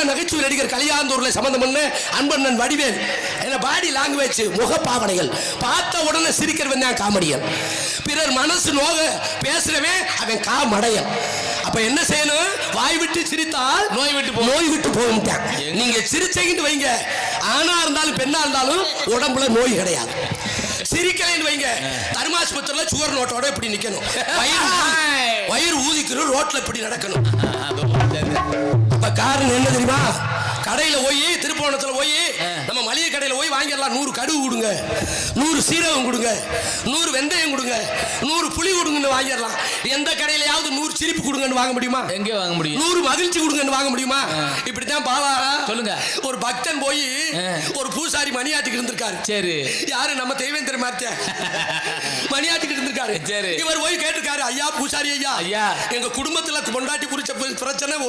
பிரபல நகைச்சுவை நடிகர் கலியாந்தூர்ல சம்பந்தம் பண்ண அன்பண்ணன் வடிவேல். என்ன பாடி லாங்குவேஜ் முகப்பாவனைகள். பார்த்த உடனே சிரிக்கிறவன் தான் காமெடியன். பிறர் மனசு நோக பேசுறவன் அவன் காமடையன். அப்ப என்ன செய்யணும்? வாய் விட்டு சிரித்தால் நோய் விட்டு நோய் விட்டு போகும்ட்டான். நீங்க சிரிச்சீங்கன்னு வைங்க. ஆணா இருந்தாலும் பெண்ணா இருந்தாலும் உடம்புல நோய் கிடையாது. சிரிக்கலைன்னு வைங்க. தர்மாஸ்பத்திரியில சுவர் நோட்டோட இப்படி நிக்கணும். வயிறு வயிறு ஊதிக்கணும் ரோட்ல இப்படி நடக்கணும். அப்ப காரணம் கடையில போய் திருப்போணத்துல போய் நம்ம மளிகை கடையில போய் வாங்கிடலாம். நூறு கடுகு கொடுங்க. நூறு சீரகம் கொடுங்க. நூறு வெந்தயம் கொடுங்க. நூறு புளி கொடுங்கன்னு வாங்கிடலாம். எந்த கடையிலயாவது நூறு சிரிப்பு கொடுங்கன்னு வாங்க முடியுமா? எங்கே வாங்க முடியும். நூறு மகிழ்ச்சி கொடுங்கன்னு வாங்க முடியுமா? இப்படித்தான் பாவா சொல்லுங்க. ஒரு பக்தன் போய். ஒரு பூசாரி மணியாட்டிக்கு இருந்திருக்காரு. சரி. யாரு? நம்ம தெய்வேந்திர மாத்த மணியாட்டிக்கு இருந்திருக்காரு. சரி. இவர் போய் கேட்டிருக்காரு ஐயா பூசாரி ஐயா ஐயா. எங்க குடும்பத்துல பொண்டாட்டி குறிச்ச பிரச்சனை ஒரு